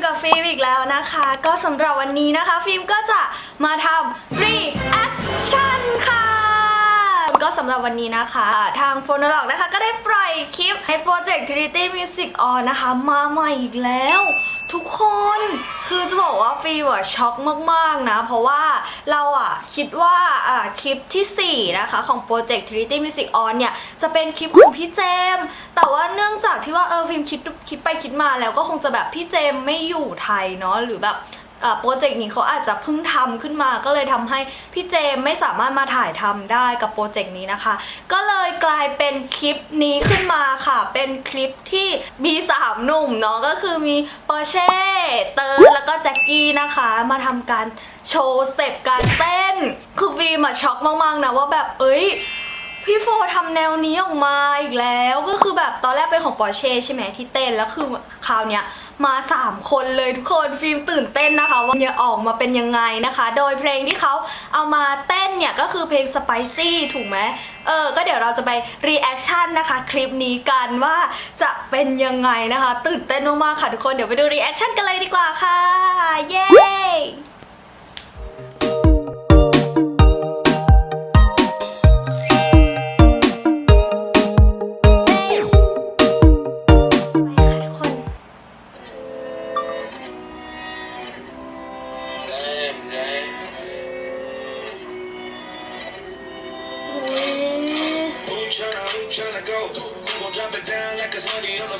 อยู่กับฟิล์มอีกแล้วนะคะ ก็สำหรับวันนี้นะคะ ฟิล์มก็จะมาทำรีแอคชั่นค่ะ ก็สำหรับวันนี้นะคะ ทาง p h o n o l o g นะคะ ก็ได้ปล่อยคลิปให้โปรเจกต์ Trinity Music On นะคะ มาใหม่อีกแล้วทุกคนคือจะบอกว่าฟิล์มอะช็อกมากๆนะ เพราะว่าเราอะคิดว่าอ่าคลิปทีสี่ 4 นะคะ ของโปรเจกต์ Trinity Music On เนี่ย จะเป็นคลิปของพี่เจม แต่ว่าเนื่องจากที่ว่าเออฟิล์มคิดคิดไปคิดมาแล้วก็คงจะแบบพี่เจมไม่อยู่ไทยเนาะหรือแบบ โปรเจกต์นี้เขาอาจจะเพิ่งทำขึ้นมา ก็เลยทำให้พี่เจมไม่สามารถมาถ่ายทำได้กับโปรเจกต์นี้นะคะ ก็เลยกลายเป็นคลิปนี้ขึ้นมาค่ะ เป็นคลิปที่มีสามหนุ่มเนาะก็คือมีปอร์เช่เติร์แล้วก็แจ็คกี้นะคะ มาทำการโชว์สเต็ปการเต้น คือฟิล์มอะช็อกมากๆนะว่าแบบเอ้ยพี่โฟทำแนวนี้ออกมาอีกแล้ว ก็คือแบบตอนแรกเป็นของปอร์เช่ใช่ไหมที่เต้นแล้วคือคราวเนี้ย มา 3 คนเลยทุกคนฟิล์มตื่นเต้นนะคะ ว่าจะออกมาเป็นยังไงนะคะ โดยเพลงที่เขาเอามาเต้นเนี่ย ก็คือเพลง Spicy ถูกไหมเออ ก็เดี๋ยวเราจะไปรีแอคชั่นนะคะ คลิปนี้กันว่าจะเป็นยังไงนะคะ ตื่นเต้นมากๆค่ะทุกคนเดี๋ยวไปดูรีแอคชั่นกันเลยดีกว่าค่ะ เย้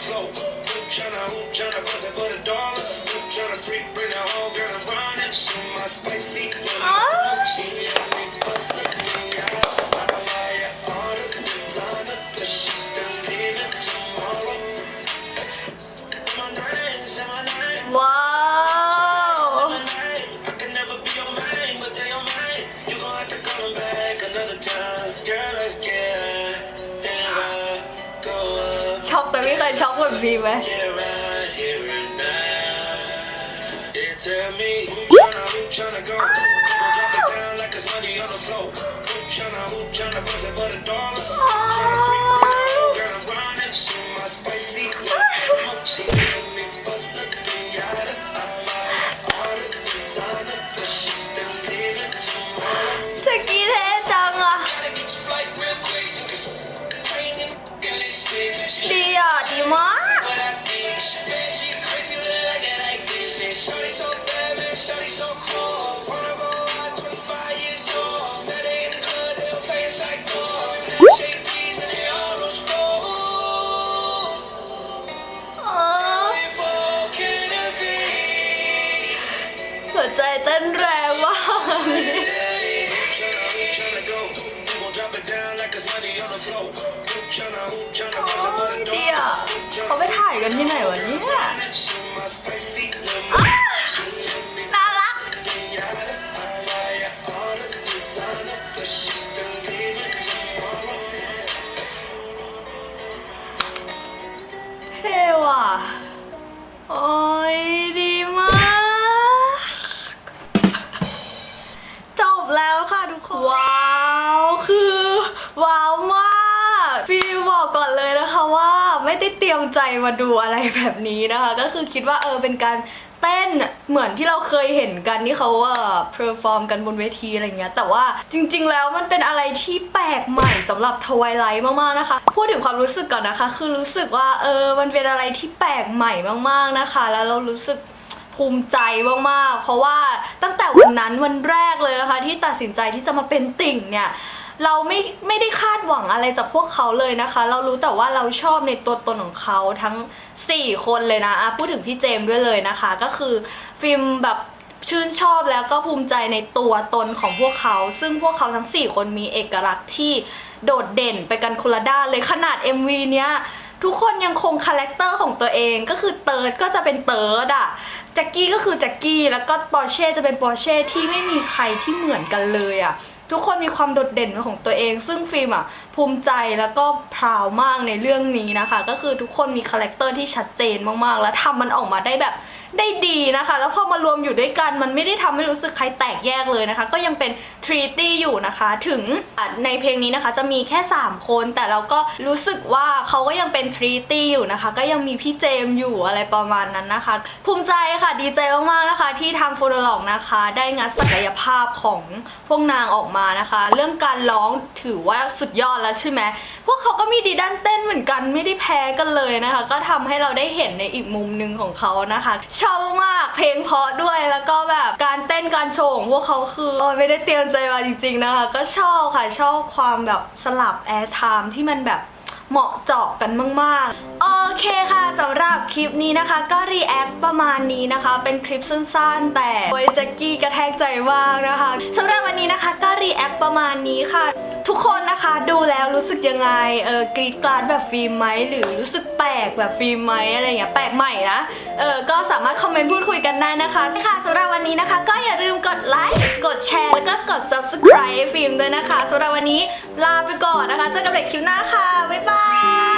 flow. Tryna tryna bust it for the dollars. Tryna freak, bring whole girl and run it. She my spicy. Oh. She really me out. I buy her all the designer, but she's still leaving tomorrow. My name, say my name. Wow. I can never be your man, but tell your man. You gon' have to come back another time. ยช็อกเหมือนฟีไหม Get ัวใจเต้นแรงมากโอ้ยเดี๋ยวเขาไปถ่ายกันที่ไหนวะเนี่ย ไม่ได้เตรียมใจมาดูอะไรแบบนี้นะคะ ก็คือคิดว่าเออเป็นการเต้นเหมือนที่เราเคยเห็นกันที่เขาเอ่อเพอร์ฟอร์มกันบนเวทีอะไรเงี้ยแต่ว่าจริง ๆ แล้วมันเป็นอะไรที่แปลกใหม่สำหรับทวายไลท์มากๆนะคะ พูดถึงความรู้สึกก่อนนะคะ คือรู้สึกว่าเออมันเป็นอะไรที่แปลกใหม่มากๆนะคะ แล้วเรารู้สึกภูมิใจมากๆ เพราะว่าตั้งแต่วันนั้นวันแรกเลยนะคะ ที่ตัดสินใจที่จะมาเป็นติ่งเนี่ย เราไม่ไม่ได้คาดหวังอะไรจากพวกเขาเลยนะคะ เรารู้แต่ว่าเราชอบในตัวตนของเขาทั้ง 4 คนเลยนะะพูดถึงพี่เจมด้วยเลยนะคะ ก็คือฟิล์มแบบชื่นชอบแล้วก็ภูมิใจในตัวตนของพวกเขา ซึ่งพวกเขาทั้ง 4 คนมีเอกลักษณ์ที่โดดเด่นไปกันคนละด้านเลยขนาด MV เนี้ยทุกคนยังคงคาแรคเตอร์ของตัวเองก็คือเติร์ดก็จะเป็นเติร์ดอะแจ็คกี้ก็คือแจ็คกี้แล้วก็ปอร์เช่จะเป็นปอร์เช่ที่ไม่มีใครที่เหมือนกันเลยอะ ทุกคนมีความโดดเด่นเป็นของตัวเอง ซึ่งฟิล์มอะภูมิใจแล้วก็พราวมากในเรื่องนี้นะคะ ก็คือทุกคนมีคาแรคเตอร์ที่ชัดเจนมากๆ แล้วทำมันออกมาได้แบบได้ดีนะคะ แล้วพอมารวมอยู่ด้วยกันมันไม่ได้ทำให้รู้สึกใครแตกแยกเลยนะคะ ก็ยังเป็นทรีตี้อยู่นะคะ ถึงในเพลงนี้นะคะจะมีแค่ 3 คน แต่เราก็รู้สึกว่าเขาก็ยังเป็นทรีตี้อยู่นะคะ ก็ยังมีพี่เจมอยู่อะไรประมาณนั้นนะคะ ภูมิใจค่ะดีใจมากๆนะคะ ที่ทางโฟโดล็อกนะคะ ได้งัดศักยภาพของพวกนางออกมานะคะ เรื่องการร้องถือว่าสุดยอดแล้วใช่ไหมพวกเขาก็มีดีด้านเต้นเหมือนกันไม่ได้แพ้กันเลยนะคะ ก็ทำให้เราได้เห็นในอีกมุมหนึ่งของเขานะคะชอบมากเพลงเพราะด้วยแล้วก็แบบการเต้นการโชว์ของพวกเขาคืออไม่ได้เตรียมใจมาจริง ๆนะคะ ก็ชอบค่ะชอบความแบบสลับแอร์ไทม์ที่มันแบบ เหมาะเจาะกันมาก ๆ โอเคค่ะสำหรับคลิปนี้นะคะ ก็รีแอคประมาณนี้นะคะ เป็นคลิปสั้น ๆ แต่โอ้ยแจ็กกี้กระแทกใจมากนะคะสำหรับวันนี้นะคะก็รีแอคประมาณนี้ค่ะทุกคนนะคะดูแล้วรู้สึกยังไงเออกรีดกราดแบบฟิล์มไหมหรือรู้สึกแปลกแบบฟิล์มไหมอะไรอย่างเงี้ยแปลกใหม่นะเออก็สามารถคอมเมนต์พูดคุยกันได้นะคะค่ะสำหรับวันนี้นะคะ ก็อย่าลืมกดไลค์กดแชร์แล้วก็กด subscribe ฟิล์มด้วยนะคะสำหรับวันนี้ลาไปก่อนนะคะเจอกันใหม่คลิปหน้าค่ะบ๊ายบาย